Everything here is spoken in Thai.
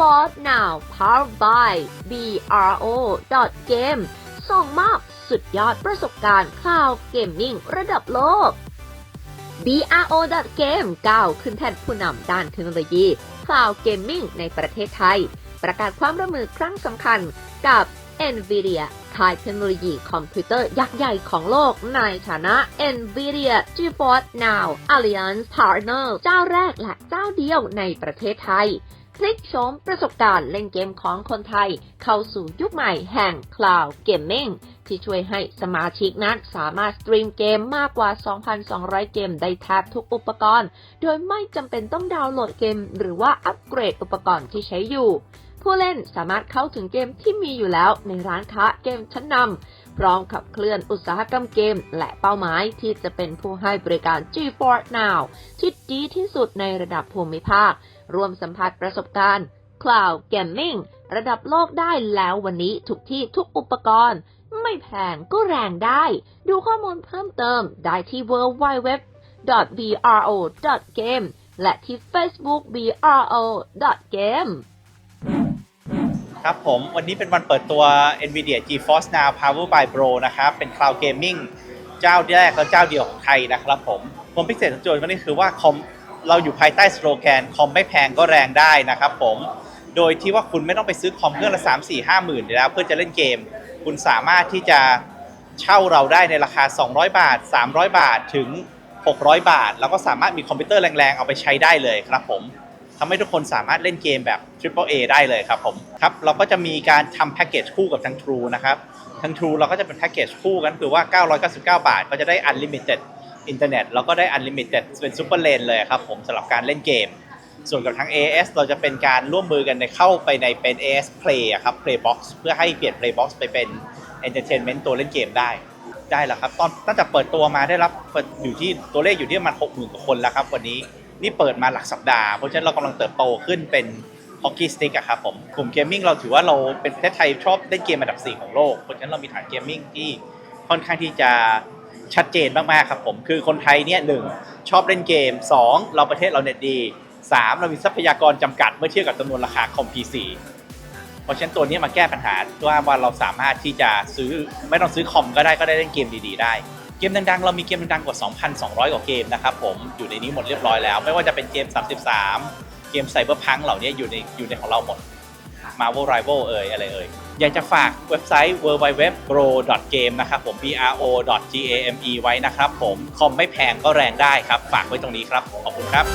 GeForce Now Powered by BRO Game ส่งมอบสุดยอดประสบการณ์คลาวด์เกมมิ่งระดับโลก BRO Game ก้าวขึ้นแทนผู้นำด้านเทคโนโลยีคลาวด์เกมมิ่งในประเทศไทย ประกาศความร่วมมือครั้งสำคัญกับ NVIDIA ค่ายเทคโนโลยีคอมพิวเตอร์ยักษ์ใหญ่ของโลกในฐานะ NVIDIA GeForce Now Alliance Partner เจ้าแรกและเจ้าเดียวในประเทศไทย พลิกโฉมประสบการณ์เล่นเกมของคนไทย เข้าสู่ยุคใหม่แห่ง Cloud Gaming ที่ช่วยให้สมาชิกนั้นสามารถสตรีมเกมมากกว่า 2,200 เกมได้แทบทุกอุปกรณ์ โดยไม่จำเป็นต้องดาวน์โหลดเกม หรือว่าอัปเกรดอุปกรณ์ที่ใช้อยู่ ผู้เล่นสามารถเข้าถึงเกมที่มีอยู่แล้วในร้านค้าเกมชั้นนำพร้อมขับเคลื่อนอุตสาหกรรมเกม และเป้าหมายที่จะเป็นผู้ให้บริการ GeForce Now ที่ดีที่สุดในระดับภูมิภาค ร่วมสัมผัสประสบการณ์ Cloud Gaming ระดับโลกได้แล้ววันนี้ทุกที่ทุกอุปกรณ์ ไม่แพงก็แรงได้ ดูข้อมูลเพิ่มเติมได้ที่ www.bro.game และที่ Facebook bro.game ครับผมวันนี้เป็นวันเปิดตัว NVIDIA GeForce Now Power by Bro นะครับเป็น Cloud Gaming เจ้าแรกและเจ้าเดียวของไทยนะครับผมความพิเศษของโจทย์วันนี้คือว่าคอม เราอยู่ภายใต้สโลแกนคอมไม่แพงก็แรงได้นะครับผม โดยที่ว่าคุณไม่ต้องไปซื้อคอมเครื่องละ 3 4 5 หมื่นแล้วเพื่อจะเล่นเกม คุณสามารถที่จะเช่าเราได้ในราคา 200 บาท 300 บาทถึง 600 บาท แล้วก็สามารถมีคอมพิวเตอร์แรงๆ เอาไปใช้ได้เลยครับผมทำให้ทุกคนสามารถเล่นเกมแบบ Triple A ได้เลยครับผมครับเราก็จะมีการทำแพ็กเกจคู่กับทาง True นะครับทาง True เราก็จะเป็นแพ็กเกจคู่กันคือว่า 999 บาท ก็จะได้ Unlimited อินเทอร์เน็ตแล้วก็ได้ Unlimited เป็นซูเปอร์เลนเลยครับผมสำหรับการเล่นเกม ส่วนกับทาง AS เราจะเป็นการร่วมมือกันในเข้าไปในเป็น AS Play ครับ Playbox เพื่อให้เปลี่ยน Playbox ไปเป็น Entertainment ตัวเล่นเกมได้ได้แล้วครับตอนตั้งแต่เปิดตัวมาได้รับอยู่ที่ตัวเลขอยู่ที่ประมาณ60,000กว่าคนแล้วครับวันนี้นี่เปิดมาหลักสัปดาห์เพราะฉะนั้นเรากำลังเติบโตขึ้นเป็นฮอกกี้สติ๊กอะครับผมกลุ่มเกมมิ่งเราถือว่าเราเป็นประเทศไทยชอบเล่นเกมอันดับ 4 ของโลก เพราะฉะนั้นเรามีฐานเกมมิ่งที่ค่อนข้างที่จะ ชัดเจนมากๆครับผม คือคนไทยเนี่ยหนึ่งชอบเล่นเกม 2 เราประเทศเราเน็ตดี 3 เรามีทรัพยากรจำกัดเมื่อเทียบกับจำนวนราคาคอม PC เพราะฉะนั้นตัวนี้มาแก้ปัญหาว่าว่าเราสามารถที่จะซื้อไม่ต้องซื้อคอมก็ได้ก็ได้เล่นเกมดีๆได้เกมดังๆ เรามีเกมดังๆกว่า 2,200 กว่าเกมนะครับผมอยู่ในนี้หมดเรียบร้อยแล้ว ไม่ว่าจะเป็นเกม 33 เกมไซเบอร์พังเหล่านี้อยู่ในอยู่ในของเราหมด Marvel Rival เอ่ยอะไรเอ่ยอยากจะฝากเว็บไซต์ w w w b r o g a m e นะครับผม b r o g a m e ไว้นะครับผม คอมไม่แพงก็แรงได้ครับ ฝากไว้ตรงนี้ครับ ขอบคุณครับ